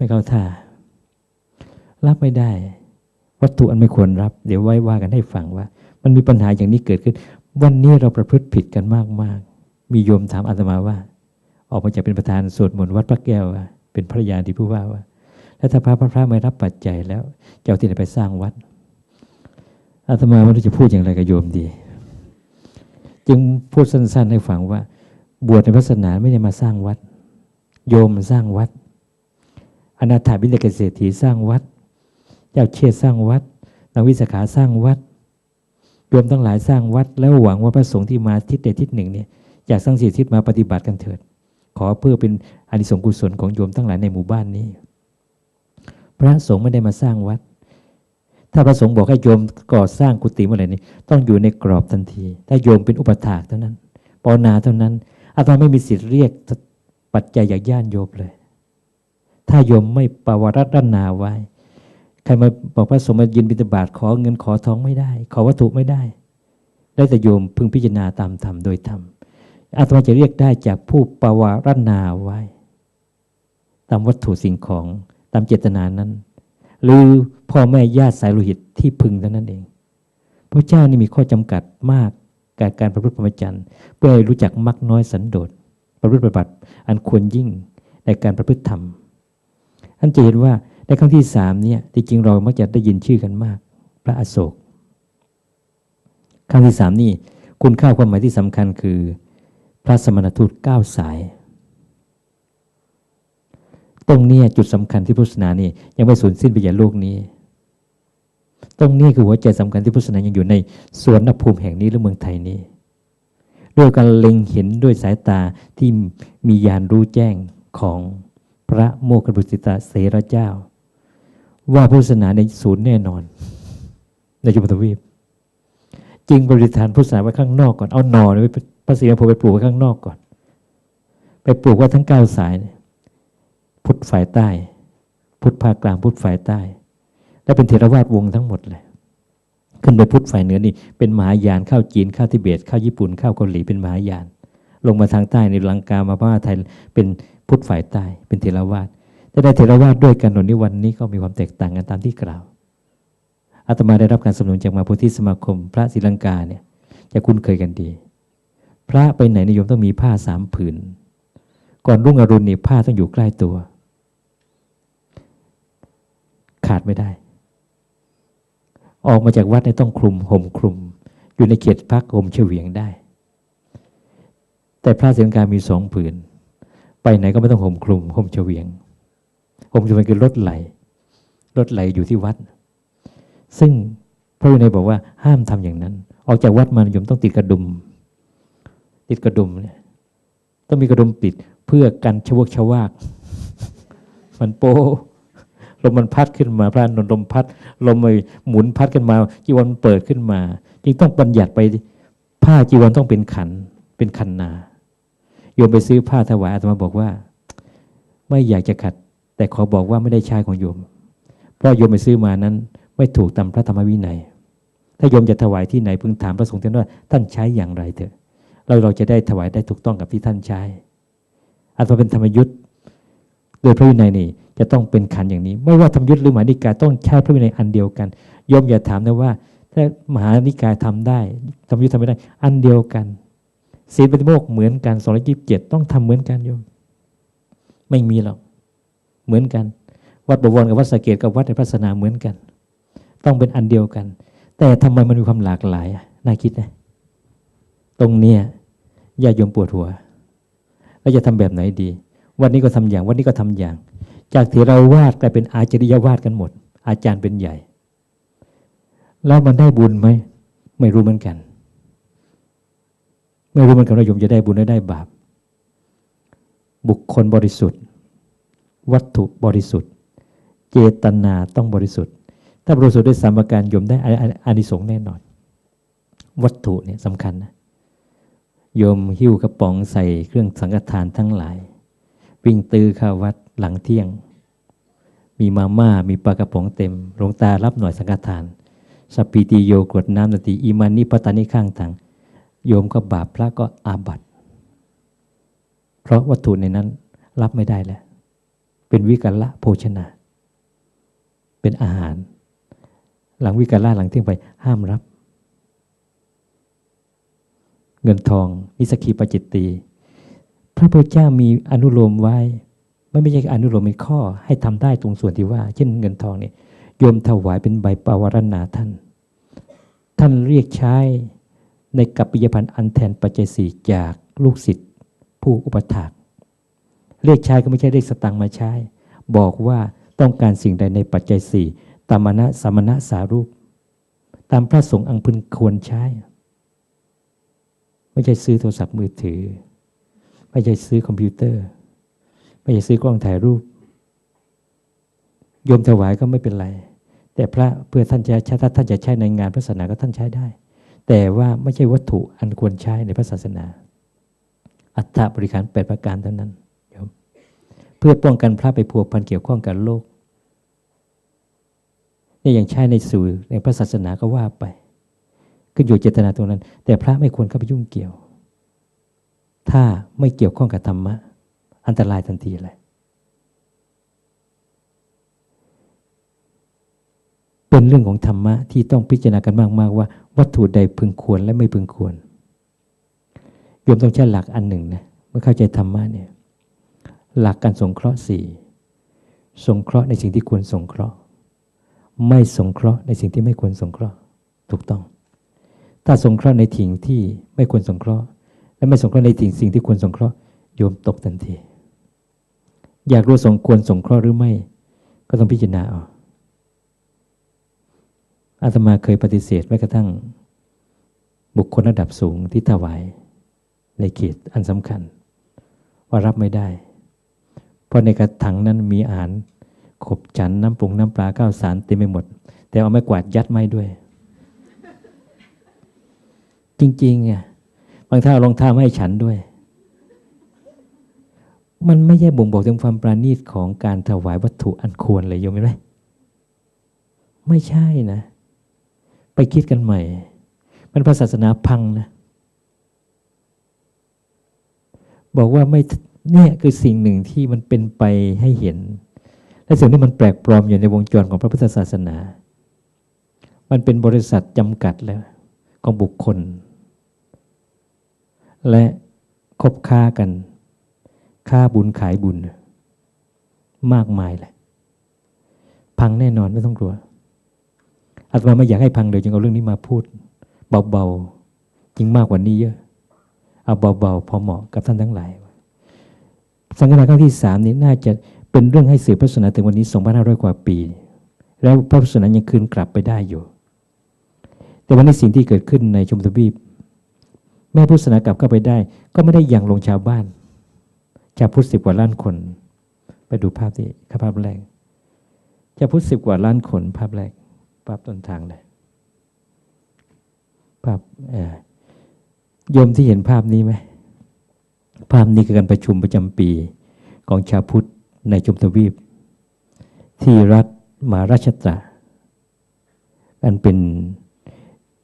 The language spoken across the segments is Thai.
ไม่เข้าท่า รับไม่ได้ วัตถุอันไม่ควรรับ เดี๋ยวไว้ว่ากันให้ฟังว่า มันมีปัญหาอย่างนี้เกิดขึ้น วันนี้เราประพฤติผิดกันมากๆมีโยมถามอาตมาว่า ออกมาจากเป็นประธานสวดมนต์วัดพระแก้วว่าเป็นพระยาที่ผู้ว่าว่า แล้วถ้าพระพระพระไม่รับปัจจัยแล้วจะเอาที่ไหนไปสร้างวัดอาตมาไม่รู้จะพูดอย่างไรกับโยมดี จึงพูดสั้น ๆ ให้ฟังว่า บวชในพระศาสนาไม่ได้มาสร้างวัด โยมสร้างวัด อนาถาบิณฑเกษตรีสร้างวัด เจ้าเชษสร้างวัดนางวิสาขาสร้างวัดโยมทั้งหลายสร้างวัด แล้วหวังว่าพระสงฆ์ที่มาทิศใดทิศหนึ่งเนี่ยจากสร้างสี่ทิศมาปฏิบัติกันเถิด ขอเพื่อเป็นอนิสงส์กุศลของโยมทั้งหลายในหมู่บ้านนี้ พระสงฆ์ไม่ได้มาสร้างวัด ถ้าพระสงฆ์บอกให้โยมก่อสร้างกุฏิเมื่อไหร่นี้ต้องอยู่ในกรอบทันที ถ้าโยมเป็นอุปถากเท่านั้นปอนาเท่านั้นอาตมาไม่มีสิทธิ์เรียกปัจจัยจากญาติโยมเลย ถ้าโยมไม่ปวารัตนาไว้ ใครมาบอกพระสงฆ์มายินบิณฑบาตขอเงินขอทองไม่ได้ ขอวัตถุไม่ได้ ได้แต่โยมพึงพิจารณาตามธรรมโดยธรรมอาตมาจะเรียกได้จากผู้ปวารนาไว้ ตามวัตถุสิ่งของตามเจตนานั้น หรือพ่อแม่ญาติสายโลหิตที่พึงเท่านั้นเอง พระเจ้านี่มีข้อจำกัดมากการการประพฤติพรหมจรรย์เพื่อให้รู้จักมักน้อยสันโดษประพฤติปฏิบัติอันควรยิ่งในการประพฤติธรรม ท่านจะเห็นว่าในครั้งที่สามเนี่ยที่จริงเรามักจะได้ยินชื่อกันมาก พระอโศก ครั้งที่สามนี่คุณค่าความหมายที่สำคัญคือ พระสมณทูตเก้าสาย ตรงนี้จุดสำคัญที่พุทธศาสนานี่ยังไม่สูญสิ้นไปจากโลกนี้ ตรงนี้คือหัวใจสำคัญที่พุทธศาสนายังอยู่ในสวนภูมิแห่งนี้หรือเมืองไทยนี้ด้วยการเล็งเห็นด้วยสายตาที่มียานรู้แจ้งของ พระโมคคัลบุสิตาเสระเจ้า ว่าพุทธศาสนาในศูนย์แน่นอน ในจุฬาทวีปจึงบริธานพุทธศาสนาไว้ข้างนอกก่อนเอาหนอไว้พระศรีรัตนโพไปปลูกไว้ข้างนอกก่อน ไปปลูกไว้ทั้งเก้าสาย พุทธฝ่ายใต้ พุทธภาคกลางพุทธฝ่ายใต้ และเป็นเทรวาสวงทั้งหมดเลยขึ้นไปพุทธฝ่ายเหนือนี่เป็นมหายานเข้าจีนเข้าทิเบตเข้าญี่ปุ่นเข้าเกาหลีเป็นมหายาน ลงมาทางใต้ในลังกามาพม่าไทยเป็น พุทธฝ่ายใต้เป็นเทรวาสแต่ได้เทรวาสด้วยกันวันนี้วันนี้ก็มีความแตกต่างกันตามที่กล่าวอาตมาได้รับการสนับสนุนจากมาพุทธิสมาคม พระศรีลังกาเนี่ยจะคุ้นเคยกันดี พระไปไหนนิยมต้องมีผ้าสามผืน ก่อนรุ่งอรุณนี่ผ้าต้องอยู่ใกล้ตัว ขาดไม่ได้ ออกมาจากวัดในต้องคลุมห่มคลุม อยู่ในเขตพักห่มเฉวียงได้ แต่พระศรีลังกามีสองผืน ไปไหนก็ไม่ต้องห่มคลุมห่มเฉวียงห่มเฉวียงคือรถไหลรถไหลอยู่ที่วัด ซึ่งพระวินัยบอกว่าห้ามทำอย่างนั้น ออกจากวัดมานยมต้องติดกระดุม ติดกระดุมเนี่ยต้องมีกระดุมปิดเพื่อกันชวกชวาก มันโปลมมันพัดขึ้นมาพระนนลมพัดลมมันหมุนพัดขึ้นมา จีวรเปิดขึ้นมา จึงต้องบัญญัติไปผ้าจีวรต้องเป็นขันเป็นขันนา ยมไปซื้อผ้าถวายอาตมาบอกว่า ไม่อยากจะขัด แต่ขอบอกว่าไม่ได้ใช้ของโยม เพราะโยมไปซื้อมานั้น ไม่ถูกตามพระธรรมวินัย ถ้าโยมจะถวายที่ไหนพึงถามพระสงฆ์ท่านว่าท่านใช้อย่างไรเถอะเราเราจะได้ถวายได้ถูกต้องกับที่ท่านใช้อาจจะเป็นธรรมยุทธ์โดยพระวินัยนี่จะต้องเป็นขันอย่างนี้ ไม่ว่าธรรมยุทธ์หรือมหานิกายต้องใช้พระวินัยอันเดียวกันโยมอย่าถามนะว่า ถ้ามหานิกายทำได้ธรรมยุทธ์ทำไม่ได้ อันเดียวกัน ศีลปฏิโมกเหมือนกันสองร้อยยี่สิบเจ็ดต้องทำเหมือนกันโยมไม่มีหรอกเหมือนกัน วัดบวรกับวัดสเกตกับวัดในพระศาสนาเหมือนกัน ต้องเป็นอันเดียวกัน แต่ทำไมมันมีความหลากหลายน่าคิดนะตรงเนี้ยญาติโยมปวดหัวแล้วจะทำแบบไหนดี วันนี้ก็ทำอย่างวันนี้ก็ทำอย่าง จากที่เราวาดกลายเป็นอาจริยวาดกันหมด อาจารย์เป็นใหญ่ แล้วมันได้บุญไหมไม่รู้เหมือนกัน ไม่รู้มือนกันาโยมจะได้บุญหรือได้บาป บุคคลบริสุทธิ์ วัตถุบริสุทธิ์ เจตนาต้องบริสุทธิ์ ถ้าบริสุทธิ์ด้วยสามประการโยมได้อานิสงส์แน่นอน วัตถุเนี่ยสำคัญนะโยมหิ้วกระป๋องใส่เครื่องสังฆทานทั้งหลาย วิ่งตื้อข้าวัดหลังเที่ยง มีมาม่ามีปลากระป๋องเต็มหลวงตารับหน่อยสังฆทานสปีติโยกดน้ำนติอิมานิปตานิข้างทาง โยมก็บาปพระก็อาบัติ เพราะวัตถุในนั้นรับไม่ได้แล้ว เป็นวิกัลละโภชนา เป็นอาหาร หลังวิกัลละหลังเที่ยงไปห้ามรับ เงินทอง นิสกีปจิตตี พระพุทธเจ้ามีอนุโลมไว้ ไม่ไม่ใช่อนุโลมเป็นข้อ ให้ทำได้ตรงส่วนที่ว่า เช่นเงินทองเนี่ยโยมถวายเป็นใบปาวารณาท่าน ท่านเรียกใช้ ในกัปปิยพันธ์อันแทนปัจจัยสี่จากลูกศิษย์ผู้อุปถากเรียกใช้ก็ไม่ใช่เรียกสตังมาใช้ บอกว่าต้องการสิ่งใดในปัจจัยสี่ตามณะสามณะสารูป ตามพระสงฆ์อังพึงควรใช้ ไม่ใช่ซื้อโทรศัพท์มือถือ ไม่ใช่ซื้อคอมพิวเตอร์ ไม่ใช่ซื้อกล้องถ่ายรูป โยมถวายก็ไม่เป็นไร แต่พระเพื่อท่านจะใช้ถ้าท่านจะใช้ในงานพระศาสนาก็ท่านใช้ได้ แต่ว่าไม่ใช่วัตถุอันควรใช้ในพระศาสนา อัตถบริการแปดประการเท่านั้นเพื่อป้องกันพระไปพัวพันเกี่ยวข้องกับโลกนี่อย่างใช้ในสื่อในพระศาสนาก็ว่าไปขึ้นอยู่เจตนาตรงนั้น แต่พระไม่ควรเข้าไปยุ่งเกี่ยว ถ้าไม่เกี่ยวข้องกับธรรมะ อันตรายทันทีเลย เป็นเรื่องของธรรมะที่ต้องพิจารณากันมากๆว่า วัตถุใดพึงควรและไม่พึงควรโยมต้องใช้หลักอันหนึ่งนะเมื่อเข้าใจธรรมะเนี่ยหลักการสงเคราะห์สี่สงเคราะห์ในสิ่งที่ควรสงเคราะห์ ไม่สงเคราะห์ในสิ่งที่ไม่ควรสงเคราะห์ ถูกต้อง ถ้าสงเคราะห์ในสิ่งที่ไม่ควรสงเคราะห์ และไม่สงเคราะห์ในสิ่งสิ่งที่ควรสงเคราะห์โยมตกทันที อยากรู้สงควรสงเคราะห์หรือไม่ ก็ต้องพิจารณาเอา อาตมาเคยปฏิเสธแม้กระทั่ง บุคคลระดับสูงที่ถวาย ในเขตอันสำคัญ ว่ารับไม่ได้ เพราะในกระถังนั้นมีอาหารขบฉันน้ำปรุงน้ำปลาข้าวสารเต็มไปหมด แต่เอาไม้กวาดยัดไม้ด้วย จริงๆอะบางท่ารองท้าไม่ให้ฉันด้วย มันไม่ใช่บ่งบอกถึงความปราณีตของการถวายวัตถุอันควรเลยโยมไหมไม่ใช่นะ ไปคิดกันใหม่ มันพระศาสนาพังนะ บอกว่าไม่เนี่ยคือสิ่งหนึ่งที่มันเป็นไปให้เห็น และสิ่งที่มันแปลกปลอมอยู่ในวงจรของพระพุทธศาสนา มันเป็นบริษัทจำกัดแล้ว ของบุคคล และคบค้ากัน ค่าบุญขายบุญ มากมายเลยพังแน่นอนไม่ต้องกลัว อาตมาไม่อยากให้พังเลยจึงเอาเรื่องนี้มาพูด เบาๆจริงมากกว่านี้เยอะ เอาเบาๆพอเหมาะกับท่านทั้งหลายสังฆนาครั้งที่สามนี้น่าจะเป็นเรื่องให้สืบพระศาสนาถึงวันนี้สองพันห้าร้อยกว่าปี แล้วพระพุทธศาสนายังคืนกลับไปได้อยู่ แต่วันนี้สิ่งที่เกิดขึ้นในชมทวีปแม่พุทธศาสนากลับเข้าไปได้ ก็ไม่ได้ยังลงชาวบ้าน ชาวพุทธสิบกว่าล้านคน ไปดูภาพที่ภาพแรกชาวพุทธสิบกว่าล้านคนภาพแรก ภาพต้นทางเลยภาพโยมที่เห็นภาพนี้ไหมภาพนี้คือการประชุมประจำปีของชาวพุทธในชมทวีป ที่รัฐมาราชตราอันเป็น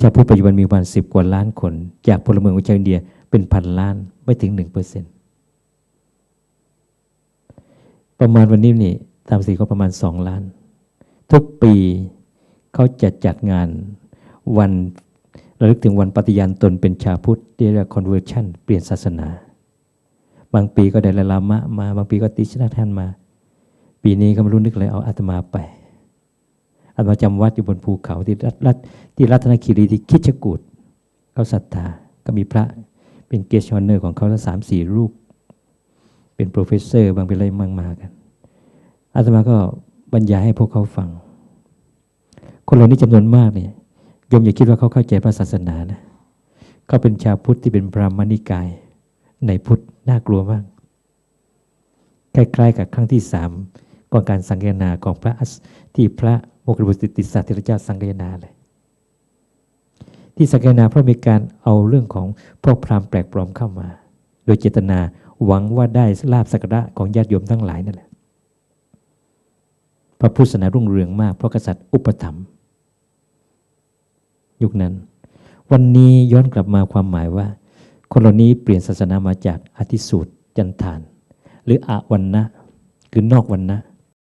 ชาวพุทธปัจจุบันมีประมาณสิบกว่าล้านคน จากพลเมืองของชาวอินเดียเป็นพันล้านไม่ถึงหนึ่งเปอร์เซ็นประมาณวันนี้นี่ตามสีก็ประมาณสองล้าน ทุกปี เขาจะจัดงานวันระลึกถึงวันปฏิญาณตนเป็นชาพุทธเรียกว่า conversion เปลี่ยนศาสนา บางปีก็ได้ละลามะมา บางปีก็ติชนะท่านมา ปีนี้ก็ไม่รู้นึกอะไรเอาอาตมาไปอาตมาจำวัดอยู่บนภูเขาที่รัฐที่รัตนคีรีที่คิดชกูดเขาศรัทธาก็มีพระเป็นเกชอนเนอร์ของเขาละสามสี่รูป เป็นโปรเฟสเซอร์ บางเป็นอะไรมั่งมากันอาตมาก็บรรยายให้พวกเขาฟัง คนเหล่านี้จำนวนมากเนี่ยยมอย่าคิดว่าเขาเข้าใจพระศาสนานะเขาเป็นชาวพุทธที่เป็นพรามณิกาย ในพุทธน่ากลัวมากคล้ายๆกับครั้งที่สามก่อนการสังเกนาของพระที่พระโมกขบุตรติสาธิรเจ้าสังเกนาเลยที่สังเกนาเพราะมีการเอาเรื่องของพวกพราหมณ์แปลกปลอมเข้ามา โดยเจตนาหวังว่าได้ลาบสักระของญาติโยมทั้งหลายนั่นแหละพระพุทธศาสนารุ่งเรืองมากเพราะกษัตริย์อุปถัมภ์ ยุคนั้น วันนี้ย้อนกลับมาความหมายว่า คนเหล่านี้เปลี่ยนศาสนามาจากอธิสูตรจันทาน หรืออาวันนะคือนอกวันนะ